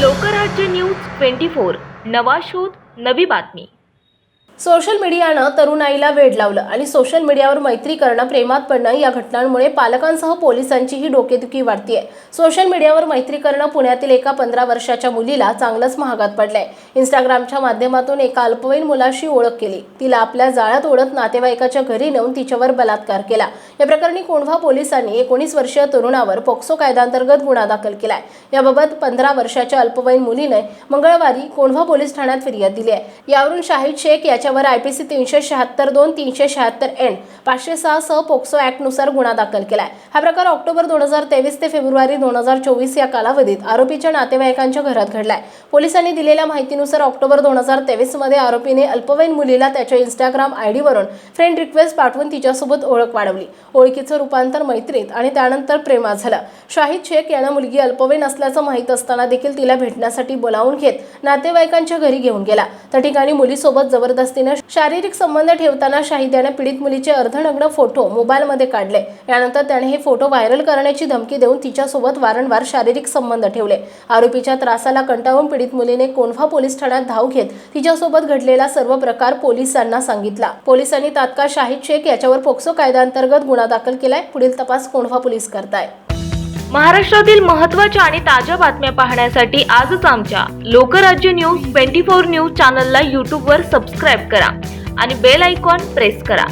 Lokrajya news twenty four. नवा शोध नवी बातमी. सोशल मीडियानं तरुणाईला वेड लावलं आणि सोशल मीडियावर मैत्री करणं प्रेमात पडणं या घटनांमुळे पालकांसह पोलिसांचीही डोकेदुखी वाढतीये. सोशल मीडियावर मैत्री करणं पुण्यातील एका पंधरा वर्षाच्या मुलीला चांगलंच महागात पडलंय. इंस्टाग्रामच्या माध्यमातून एका अल्पवयीन मुलाशी ओळख केली. तिला आपल्या जाळ्यात ओढत नातेवाईकाच्या घरी नेऊन तिच्यावर बलात्कार केला. या प्रकरणी कोंढवा पोलिसांनी एकोणीस वर्षीय तरुणावर पोक्सो कायद्यांतर्गत गुन्हा दाखल केलाय. याबाबत पंधरा वर्षाच्या अल्पवयीन मुलीने मंगळवारी कोंढवा पोलीस ठाण्यात फिर्याद दिली आहे. यावरून शाहिद शेख याच्यावर आयपीसी तीनशे शहात्तर दोन तीनशे शहात्तर एन पाचशे सहा सह पोक्सो ऍक्टनुसार गुन्हा दाखल केलाय. हा प्रकार ऑक्टोबर दोन हजार तेवीस ते फेब्रुवारी दोन हजार चोवीस या कालावधीत आरोपीच्या नातेवाईकांच्या घरात घडलाय. पोलिसांनी दिलेल्या माहितीनुसार ऑक्टोबर दोन हजार तेवीसमध्ये आरोपीने अल्पवयीन मुलीला त्याच्या इंस्टाग्राम आयडी वरून फ्रेंड रिक्वेस्ट पाठवून तिच्यासोबत ओळख वाढवली. ओळखीचं रूपांतर मैत्रीत आणि त्यानंतर प्रेमात झालं. शाहिद शेख यानं मुलगी अल्पवयीन असल्याचं माहीत असताना देखील तिला भेटण्यासाठी बोलावून घेत नातेवाईकांच्या घरी घेऊन गेला. त्या ठिकाणी मुलीसोबत जबरदस्तीनं शारीरिक संबंध ठेवताना शाहिद याने पीडित मुलीचे अर्धनग्न फोटो मोबाईलमध्ये काढले. यानंतर त्याने हे फोटो व्हायरल करण्याची धमकी देऊन तिच्यासोबत वारंवार शारीरिक संबंध ठेवले. आरोपीच्या त्रासाला कंटाळून पीडित मुलीने कोंढवा पोलीस ठाण्यात धाव घेत तिच्यासोबत घडलेला सर्व प्रकार पोलिसांना सांगितला. पोलिसांनी तात्काळ शाहिद शेख याच्यावर पोक्सो कायद्याअंतर्गत गुन्हा दाखल केलाय. पुढील तपास कोंढवा पोलीस करताय. महाराष्ट्रातील महत्त्वाच्या आणि ताज्या बातम्या पाहण्यासाठी आजच आमच्या Lokrajya news twenty four news चॅनलला यूट्यूबवर सबस्क्राईब करा आणि बेल आयकॉन प्रेस करा.